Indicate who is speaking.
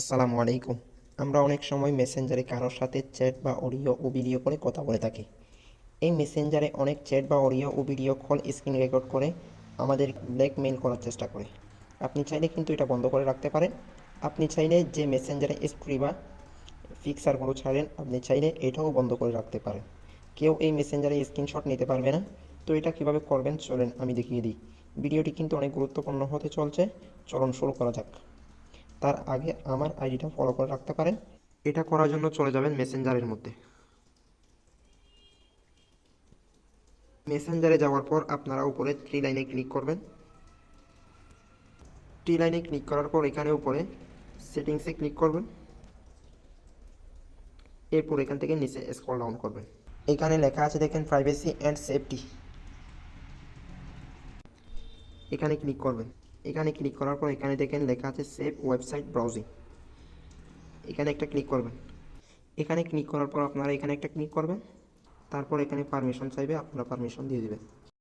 Speaker 1: আসসালামু আলাইকুম। আমরা অনেক সময় মেসেঞ্জারে কারোর সাথে চ্যাট বা অডিও ও ভিডিও করে কথা বলে থাকি। এই মেসেঞ্জারে অনেক চ্যাট বা অডিও ও ভিডিও কল স্ক্রিন রেকর্ড করে আমাদের ব্ল্যাকমেইল করার চেষ্টা করে। আপনি চাইলে কিন্তু এটা বন্ধ করে রাখতে পারেন। আপনি চাইলে যে মেসেঞ্জারে স্ক্রি বা ফিক্সারগুলো ছাড়েন, আপনি চাইলে এটাও বন্ধ করে রাখতে পারেন। কেউ এই মেসেঞ্জারে স্ক্রিনশট নিতে পারবে না। তো এটা কীভাবে করবেন? চলেন আমি দেখিয়ে দিই। ভিডিওটি কিন্তু অনেক গুরুত্বপূর্ণ হতে চলছে। চলন শুরু করা যাক। তার আগে আমার আইডিটা ফলো করে রাখতে পারেন। এটা করার জন্য চলে যাবেন মেসেঞ্জারের মধ্যে। মেসেঞ্জারে যাওয়ার পর আপনারা উপরে থ্রি লাইনে ক্লিক করবেন। থ্রি লাইনে ক্লিক করার পর এখানে উপরে সেটিংসে ক্লিক করবেন। এরপর এখান থেকে নিচে স্ক্রল ডাউন করবেন। এখানে লেখা আছে দেখেন প্রাইভেসি অ্যান্ড সেফটি এখানে ক্লিক করবেন। এখানে ক্লিক করার পর এখানে দেখেন লেখা আছে সেভ ওয়েবসাইট ব্রাউজিং এখানে একটা ক্লিক করবেন। এখানে ক্লিক করার পর আপনারা এখানে একটা ক্লিক করবেন। তারপর এখানে পারমিশন চাইবে, আপনারা পারমিশন দিয়ে দিবেন।